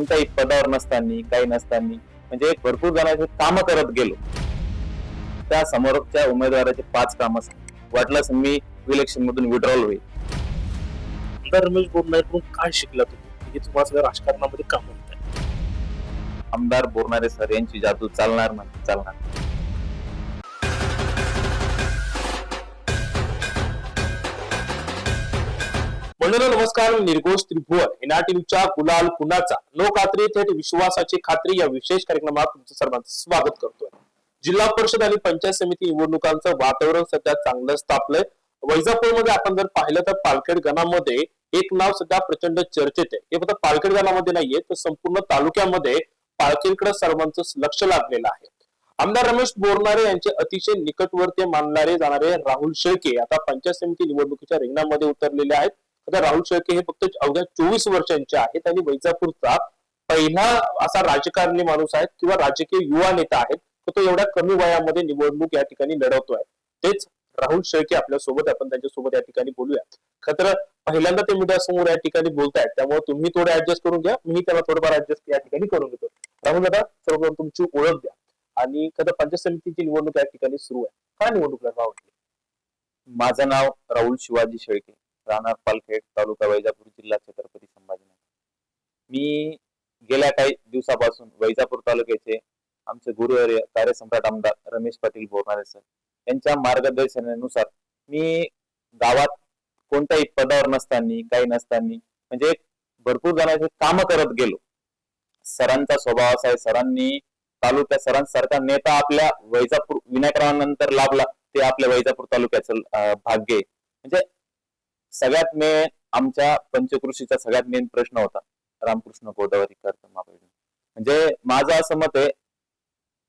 कोणत्याही पदावर नसताना काही नसताना म्हणजे भरपूर जणांचे काम करत गेलो. त्या समोरच्या उमेदवाराचे पाच काम वाटलंच मी इलेक्शन मधून विड्रॉल होईल. आमदार रमेश बोरनाईकडून काय शिकला तुम्ही? की तुम्हाला राजकारणामध्ये काम होत आमदार बोरणारे सर यांची जादू चालणार म्हणजे चालणार मंडळ नमस्कार निर्घोष त्रिभुवन. एनआर टीव्हीच्या गुलाल कुणाचा नो आत्री थेट विश्वासाची खात्री या विशेष कार्यक्रमात तुमचं सर्वांचं स्वागत करतोय. जिल्हा परिषद आणि पंचायत समिती निवडणुकांचं वातावरण सध्या चांगलं तापलंय वैजापूरमध्ये आपण जर पाहिलं तर पालखेड गणामध्ये एक नाव सध्या प्रचंड चर्चेत आहे. हे फक्त पालखेड गणामध्ये नाहीये तर संपूर्ण तालुक्यामध्ये पालखेडकडे सर्वांचं लक्ष लागलेलं आहे. आमदार रमेश बोरणारे यांचे अतिशय निकटवर्ते मानणारे जाणारे राहुल शेळके आता पंचायत समिती निवडणुकीच्या रिंगणामध्ये उतरलेले आहेत. आता राहुल शेळके हे फक्त अवघ्या चोवीस वर्षांचे आहेत आणि वैजापूरचा पहिला असा राजकारणी माणूस आहे किंवा राजकीय युवा नेता आहेत तर तो एवढ्या कमी वयामध्ये निवडणूक या ठिकाणी लढवतोय. तेच राहुल शेळके आपल्यासोबत आपण त्यांच्यासोबत या ठिकाणी बोलूया. खतर पहिल्यांदा ते मीडिया समोर या ठिकाणी बोलतायत. त्यामुळे तुम्ही थोडं ऍडजस्ट करून घ्या. मी त्याला थोडंफार ऍडजस्ट या ठिकाणी करून घेतो राहुल दादा सर्वप्रथम तुमची ओळख द्या. आणि कदा पंचायत समितीची निवडणूक या ठिकाणी सुरू आहे. काय निवडणूक लढवा वाटली माझं नाव राहुल शिवाजी शेळके. राहणार पालखेड तालुका वैजापूर जिल्हा छत्रपती संभाजीनगर. मी गेल्या काही दिवसापासून वैजापूर तालुक्याचे आमचे गुरुवर्य कार्यसम्राट आमदार रमेश पाटील बोरणारे सर यांच्या मार्गदर्शनानुसार मी गावात कोणत्याही पदावर नसताना काही नसताना म्हणजे भरपूर जणांचे काम करत गेलो. सरांचा स्वभाव असा आहे सरांनी तालुक्या सरांसारखा नेता आपल्या वैजापूर विनायकरावांनंतर लाभला ते आपल्या वैजापूर तालुक्याचं भाग्य म्हणजे सगळ्यात मेन आमच्या पंचकृषीचा सगळ्यात मेन प्रश्न होता. रामकृष्ण गोदावरी कर्ज म्हणजे माझं असं मत आहे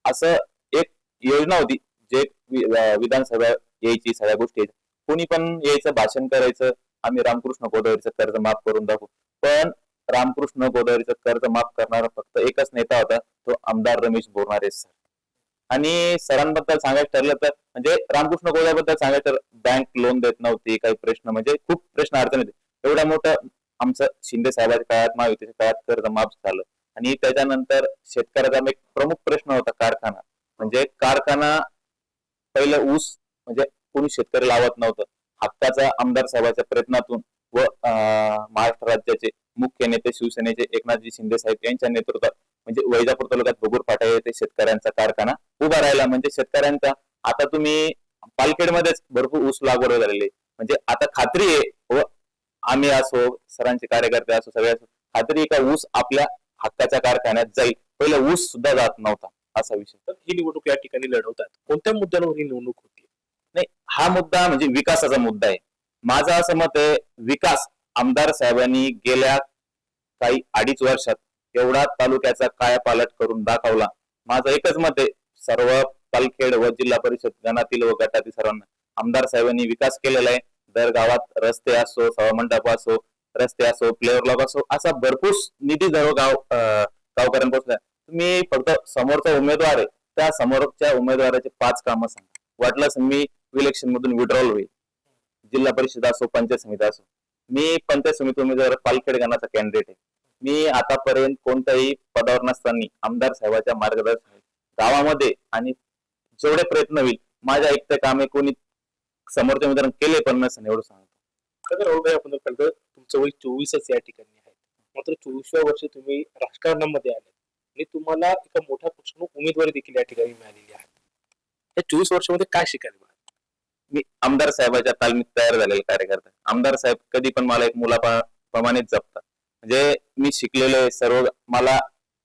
असं एक योजना होती जे वि- विधानसभा यायची सगळ्या गोष्टी कोणी पण यायचं भाषण करायचं आम्ही रामकृष्ण गोदावरीचं कर्ज माफ करून दाखवू. पण रामकृष्ण गोदावरीचं कर्ज माफ करणारा फक्त एकच नेता होता तो आमदार रमेश बोरणारे सर. आणि सरांबद्दल सांगायचं ठरलं तर म्हणजे रामकृष्ण गोदाबद्दल सांगायचं तर बँक लोन देत नव्हती काही प्रश्न म्हणजे खूप प्रश्न अडचण येते एवढ्या मोठं आमचं शिंदे साहेबांच्या काळात महायुतीच्या काळात कर्ज माफ झालं. आणि त्याच्यानंतर शेतकऱ्याचा एक प्रमुख प्रश्न होता कारखाना. म्हणजे कारखाना पहिलं ऊस म्हणजे कोणी शेतकरी लावत नव्हतं. हक्काचा आमदार साहेबाच्या प्रयत्नातून व महाराष्ट्र राज्याचे मुख्य नेते शिवसेनेचे एकनाथजी शिंदे साहेब यांच्या नेतृत्वात म्हणजे वैजापूर तालुक्यात बगूर फाटा येथे शेतकऱ्यांचा कारखाना उभा राहिला. म्हणजे शेतकऱ्यांचा आता तुम्ही पालखेडमध्येच भरपूर ऊस लागवड झालेली. म्हणजे आता खात्री आहे व आम्ही असो सरांचे कार्यकर्ते असो सगळे असो खात्री का ऊस आपल्या हक्काच्या कारखान्यात जाईल? पहिलं ऊस सुद्धा जात नव्हता असा विषय. तर ही निवडणूक या ठिकाणी लढवतात. कोणत्या मुद्द्यांवर ही निवडणूक होती? नाही हा मुद्दा म्हणजे विकासाचा मुद्दा आहे. माझं असं मत आहे विकास आमदार साहेबांनी गेल्या काही अडीच वर्षात एवढा तालुक्याचा कायापालट करून दाखवला. माझं एकच मत आहे सर्व पालखेड व जिल्हा परिषद गणातील व गटातील सर्वांना आमदार साहेबांनी विकास केलेला आहे. दर गावात रस्ते असो सभामंडप असो रस्ते असो प्लेअर लॉक असो असा भरपूर निधी जवळ गाव गावकऱ्यांना पोहोचला तुम्ही फक्त समोरचा उमेदवार आहे त्या समोरच्या उमेदवाराचे पाच कामं सांगा. वाटलंच मी इलेक्शन मधून विड्रॉल होईल. जिल्हा परिषद असो पंचायत समिती असो. मी पंचायत समिती उमेदवार पालखेड गणाचा कॅन्डिडेट आहे मी आतापर्यंत कोणत्याही पदावर नसताना आमदार साहेबाच्या मार्गदर्शन गावामध्ये आणि जेवढे प्रयत्न होईल माझ्या ऐकते कामे कोणी समोरच्या उमेदवारांनी केले पण नसेल एवढं सांगतो. खरं राहुल आपण तर तुमचं वय चोवीसच या ठिकाणी आहे. मात्र चोवीसव्या वर्षी तुम्ही राजकारणामध्ये आले. आणि तुम्हाला एका मोठ्या पक्षानं उमेदवारी देखील या ठिकाणी मिळालेली आहे. या चोवीस वर्षामध्ये काय शिकायला मिळालं? मी आमदार साहेबाच्या तालमीत तयार झालेला कार्यकर्ता. आमदार साहेब कधी पण मला एक मुलाप्रमाणेच जपतात. म्हणजे मी शिकलेलो आहे सर्व मला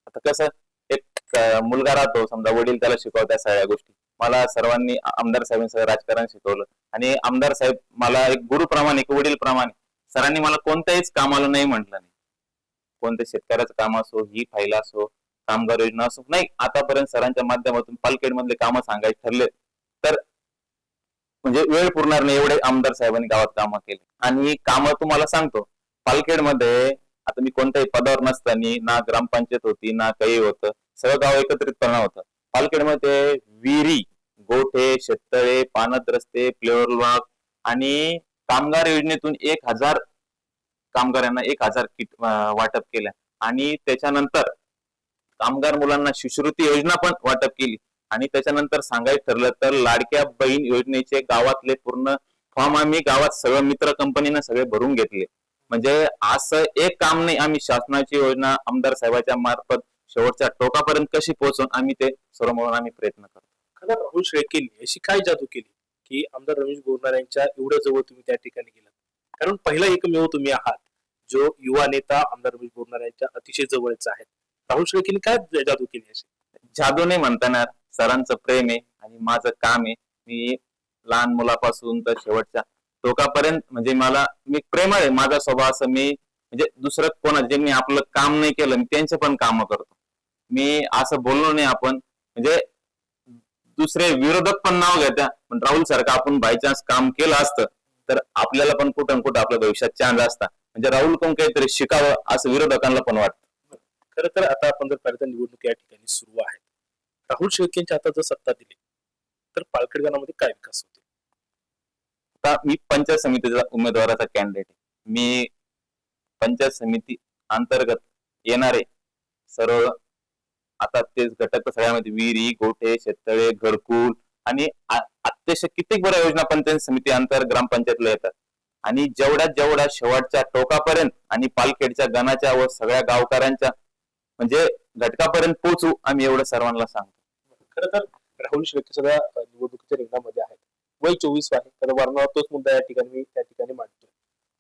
आता कसं एक मुलगा राहतो समजा वडील त्याला शिकवत्या सगळ्या गोष्टी. मला सर्वांनी आमदार साहेबांनी राजकारण शिकवलं. आणि आमदार साहेब मला एक गुरुप्रमाणे एक वडील प्रमाणे सरांनी मला कोणत्याहीच कामाला नाही म्हटलं नाही. कोणत्या शेतकऱ्याचं काम असो ही फाईल असो कामगार योजना असो नाही आतापर्यंत सरांच्या माध्यमातून पालखेड मधले कामं सांगायचे ठरले तर म्हणजे वेळ पुरणार नाही एवढे आमदार साहेबांनी गावात कामं केले. आणि कामं तुम्हाला सांगतो. पालखेडमध्ये आता मी कोणत्याही पदावर नसताना ना ग्रामपंचायत होती ना काही होतं. सगळं गाव एकत्रितपणा होतं. पालखेडमध्ये विहिरी गोठे शेततळे पानत रस्ते प्लेअर ब्लॉक आणि कामगार योजनेतून एक हजार कामगारांना एक हजार किट वाटप केल्या आणि त्याच्यानंतर कामगार मुलांना शिष्यवृत्ती योजना पण वाटप केली. आणि त्याच्यानंतर सांगायचं ठरलं तर लाडक्या बहीण योजनेचे गावातले पूर्ण फॉर्म आम्ही गावात सगळं मित्र कंपनीनं सगळे भरून घेतले. म्हणजे असं एक काम नाही आम्ही शासनाची योजना आमदार साहेबाच्या मार्फत शेवटच्या टोकापर्यंत कशी पोहोचून आम्ही ते सर्व म्हणून आम्ही प्रयत्न करतो. खरं राहुल शेळकेंनी अशी काय जादू केली की आमदार रमेश बोरणार यांच्या एवढ्या जवळ तुम्ही त्या ठिकाणी गेलात? कारण पहिला एकमेव तुम्ही आहात जो युवा नेता आमदार रमेश बोरणार यांच्या अतिशय जवळचा आहे. राहुल शेळकेंनी काय जादू केली अशी? जादू नाही म्हणता येणार सरांचं प्रेम आहे आणि माझं काम आहे. मी लहान मुलापासून तर शेवटच्या टोकापर्यंत म्हणजे मला मी प्रेमळ आहे. माझा स्वभाव असं मी म्हणजे दुसरं कोणा मी आपलं काम नाही केलं मी त्यांचे पण काम करतो. मी असं बोललो नाही आपण. म्हणजे दुसरे विरोधक पण नाव घेत्या. पण राहुल सारखं आपण बाय चान्स काम केलं असतं तर आपल्याला पण कुठं कुठं आपल्या भविष्यात चांद असता. म्हणजे राहुल कोण काहीतरी शिकावं असं विरोधकांना पण वाटतं. खरं तर आता आपण जर पाहिलं तर निवडणूक या ठिकाणी सुरू आहेत राहुल शेळकेंच्या आता जर सत्ता दिली तर पालखेड गावामध्ये काय विकास होतो? आता मी पंचायत समितीचा उमेदवाराचा कॅन्डिडेट मी पंचायत समिती अंतर्गत येणारे सर्व आता तेच घटक सगळ्यामध्ये विहिरी गोठे शेततळे घरकुल आणि अत्यशय कित्येक बऱ्या योजना पंचायत समिती अंतर ग्रामपंचायतला येतात. आणि जेवढ्यात जेवढ्या शेवटच्या टोकापर्यंत आणि पालखेडच्या गणाच्या व सगळ्या गावकऱ्यांच्या म्हणजे घटकापर्यंत पोहोचू आम्ही एवढं सर्वांना सांगतो. खर तर राहुल शेळके सगळ्या निवडणुकीच्या रिंगणामध्ये आहेत. वय चोवीस आहे. तर वारंवार तोच मुद्दा या ठिकाणी मी त्या ठिकाणी मांडतोय.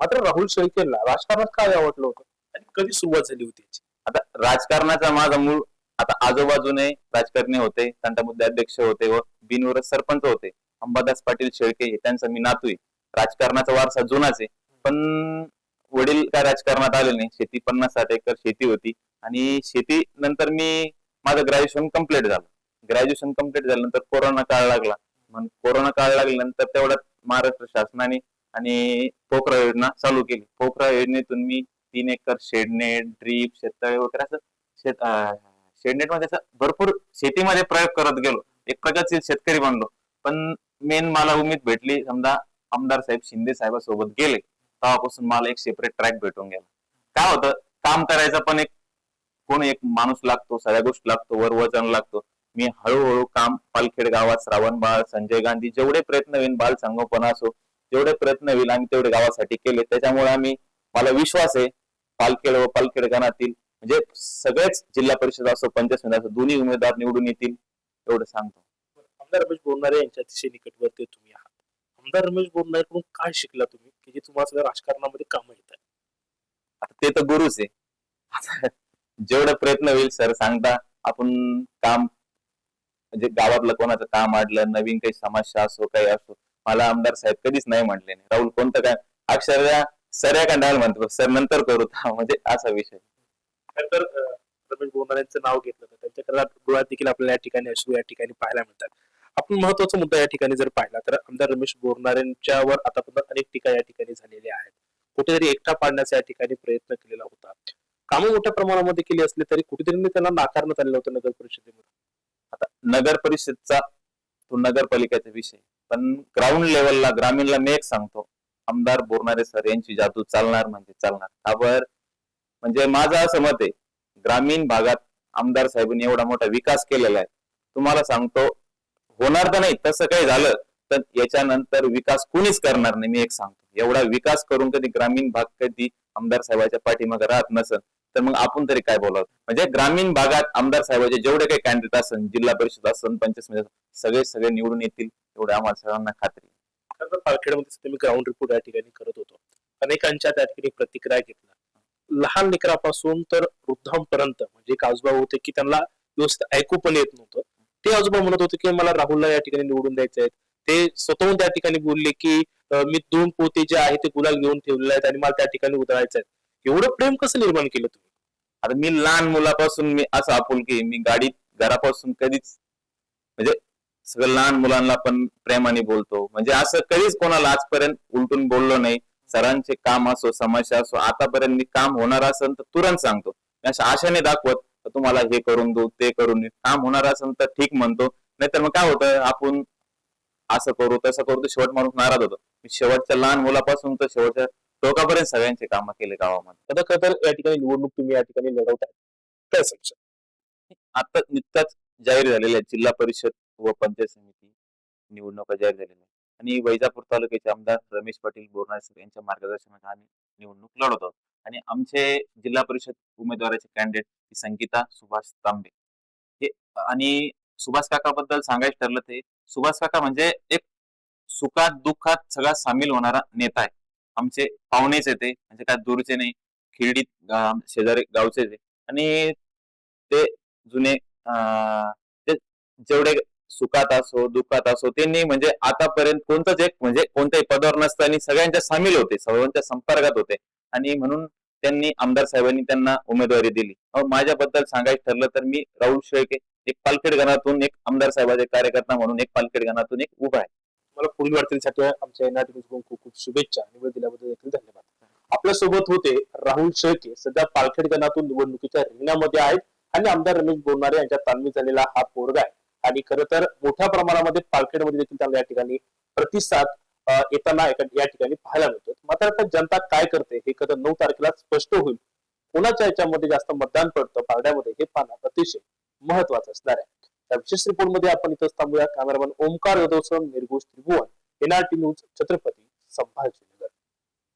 मात्र राहुल शेळकेंना राजकारणात काय आवडलं होतं? आणि कधी सुरुवात झाली होती याची? आता राजकारणाचा माझा मूळ आता आजूबाजूने राजकारणी होते त्यांचा मुद्दे अध्यक्ष होते व बिनविरोध सरपंच होते. अंबादास पाटील शेळके हे त्यांचा मी नातू आहे. राजकारणाचा वारसा जुनाच आहे. पण वडील काय राजकारणात आले नाही. शेती पन्नास साठ एकर शेती होती. आणि शेती नंतर मी माझं ग्रॅज्युएशन कंप्लीट झालं. ग्रॅज्युएशन कंप्लीट झाल्यानंतर कोरोना काळ लागला. मग कोरोना काळ लागल्यानंतर तेवढ्यात महाराष्ट्र शासनाने आणि पोखरा योजना चालू केली. पोखरा योजनेतून मी तीन एकर शेडनेट ड्रीप शेततळे वगैरे असं शेत शेडनेटमध्ये भरपूर शेतीमध्ये प्रयोग करत गेलो. एक प्रकारचे शेतकरी बनलो. पण मेन मला उमेद भेटली समजा आमदार साहेब शिंदे साहेबासोबत गेले तेव्हापासून मला एक सेपरेट ट्रॅक भेटून गेला. काय होतं काम करायचं पण एक कोण एक माणूस लागतो सगळ्या गोष्टी लागतो वर वजन लागतो. मी हळूहळू काम पालखेड गावात श्रावण बाळ संजय गांधी जेवढे प्रयत्न होईल बाल संगोपन असो जेवढे प्रयत्न होईल आम्ही तेवढे गावासाठी केले. त्याच्यामुळे आम्ही मला विश्वास आहे पालखेड व पालखेड गणातील म्हणजे सगळेच जिल्हा परिषद असो पंचायत समिती असो दोन्ही उमेदवार निवडून येतील एवढं सांगतो. आमदार रमेश बोरणारे यांच्या अतिशय निकटवर्ती तुम्ही आहात. आमदार रमेश बोरणारेकडून काय शिकला तुम्ही की जे तुम्हाला सगळं राजकारणामध्ये कामं येत आहे आता ते तर गुरुच आहे. जेवढं प्रयत्न होईल सर सांगता आपण काम म्हणजे गावातलं कोणाचं काम आडलं नवीन काही समस्या असो काही असो मला आमदार साहेब कधीच नाही म्हटले नाही. राहुल कोणतं काय? अक्षरशः सर्या या कंडाल म्हणतो सर नंतर करू म्हणजे असा विषय. नंतर रमेश बोरणारे नाव घेतलं तर त्यांच्या डोळ्यात देखील आपल्याला या ठिकाणी अश्रू या ठिकाणी पाहायला मिळतात. आपण महत्त्वाचा मुद्दा या ठिकाणी जर पाहिला तर आमदार रमेश बोरणाऱ्यांच्यावर आतापर्यंत अनेक टीका या ठिकाणी झालेल्या आहेत. कुठेतरी एकटा पाडण्याचा या ठिकाणी प्रयत्न केलेला होता. कामं मोठ्या प्रमाणामध्ये केली असली तरी कुठेतरी त्यांना नाकारण्यात आलेलं होतं नगर परिषदेमध्ये. नगर परिषदचा तो नगरपालिकेचा विषय. पण ग्राउंड लेवलला ग्रामीणला मी एक सांगतो. आमदार बोरणारे सर यांची जादू चालणार म्हणजे चालणार. का बर? म्हणजे माझं असं मत आहे ग्रामीण भागात आमदार साहेबांनी एवढा मोठा विकास केलेला आहे. तुम्हाला सांगतो होणार तर नाही तसं काही झालं तर याच्यानंतर विकास कुणीच करणार नाही मी एक सांगतो. एवढा विकास करून कधी ग्रामीण भाग कधी आमदार साहेबाच्या पाठीमागे राहत नसेल तर मग आपण तरी काय बोलावं म्हणजे ग्रामीण भागात आमदार साहेबाचे जेवढे काही कॅन्डिडेट असन जिल्हा परिषद असन पंचायत समिती सगळे सगळे निवडून येतील एवढे आम्हाला सगळ्यांना खात्री खरं पालखेडमध्ये मी ग्राउंड रिपोर्ट या ठिकाणी करत होतो. अनेकांच्या त्या ठिकाणी प्रतिक्रिया घेतल्या. लहान लेकरापासून तर वृद्धांपर्यंत म्हणजे एक आजोबा होते की त्यांना व्यवस्थित ऐकू पण येत नव्हतं. ते आजोबा म्हणत होते की मला राहुलला या ठिकाणी निवडून द्यायचे आहेत ते स्वतःहून त्या ठिकाणी बोलले की मी दोन पोते जे आहे ते गुलाल घेऊन ठेवलेले आहेत आणि मला त्या ठिकाणी उधळायचं आहे. एवढं प्रेम कसं निर्माण केलं तुम्ही? आता मी लहान मुलापासून मी असं आपुलकी मी गाडीत घरापासून कधीच म्हणजे सगळं लहान मुलांना पण प्रेमाने बोलतो. म्हणजे असं कधीच कोणाला आजपर्यंत उलटून बोललो नाही. सरांचे काम असो समस्या असो आतापर्यंत मी काम होणार असेल तर तुरंत सांगतो. मी अशा आशाने दाखवत तर तुम्हाला हे करून देऊ ते करून देऊ. काम होणार असेल तर ठीक म्हणतो. नाहीतर मग काय होतं आपण असं करू तसं करू तर शेवट माणूस नाराज होतो. मी शेवटच्या लहान मुलापासून तर शेवटच्या टोकापर्यंत सगळ्यांचे कामं केले गावामध्ये. आता खरं तर या ठिकाणी निवडणूक तुम्ही या ठिकाणी लढवताय. काय सांगशाल? आता नुकताच जाहीर झालेल्या जिल्हा परिषद व पंचायत समिती निवडणुका जाहीर झालेल्या आणि वैजापूर तालुक्याचे आमदार रमेश पाटील बोरनाळे सर यांच्या मार्गदर्शनाखाली आम्ही निवडणूक लढवत आहोत. आणि आमचे जिल्हा परिषद उमेदवाराचे कॅन्डिडेट संगीता सुभाष तांबे. हे आणि सुभाष काकाबद्दल सांगायचं ठरलं ते सुभाष काका म्हणजे एक सुखात दुःखात सगळा सामील होणारा नेता आहे. आमचे पाहुणेच येते म्हणजे काय दूरचे नाही. खिरडी शेजारी गावचेच येते आणि ते जुने अं, ते जेवढे सुखात असो दुःखात असो त्यांनी म्हणजे आतापर्यंत कोणतंच एक म्हणजे कोणत्याही पदावर नसताना सगळ्यांच्या सामील होते. सर्वांच्या संपर्कात होते. आणि म्हणून त्यांनी आमदार साहेबांनी त्यांना उमेदवारी दिली. माझ्याबद्दल सांगायचं ठरलं तर मी राहुल शेळके एक पालखेड गणातून एक आमदार साहेबाचे कार्यकर्ता म्हणून एक पालखेड गणातून एक उभा आहे. मला पुढील वाटचालीसाठी आमच्या एनआरकडून खूप खूप शुभेच्छा निवड दिल्याबद्दल देखील धन्यवाद. आपल्यासोबत होते राहुल शेळके. सध्या पालखेड गणातून निवडणुकीच्या रिंगणामध्ये आहेत आणि आमदार रमेश बोलणारे यांच्या तालमी झालेला हा पोरगा आहे. आणि खरं तर मोठ्या प्रमाणामध्ये पालखेडमध्ये देखील त्यांना या ठिकाणी प्रतिसाद येताना या ठिकाणी पाहायला मिळतो. मात्र आता जनता काय करते हे खरं नऊ तारखेला स्पष्ट होईल. कोणाच्या याच्यामध्ये जास्त मतदान पडतं पारड्यामध्ये हे पाहणं अतिशय महत्वाचं असणार आहे. त्या विशेष रिपोर्टमध्ये आपण इथं थांबूया. कॅमेरामॅन ओमकार जाधवसह निर्घोष त्रिभुवन एनआरटी न्यूज छत्रपती संभाजी.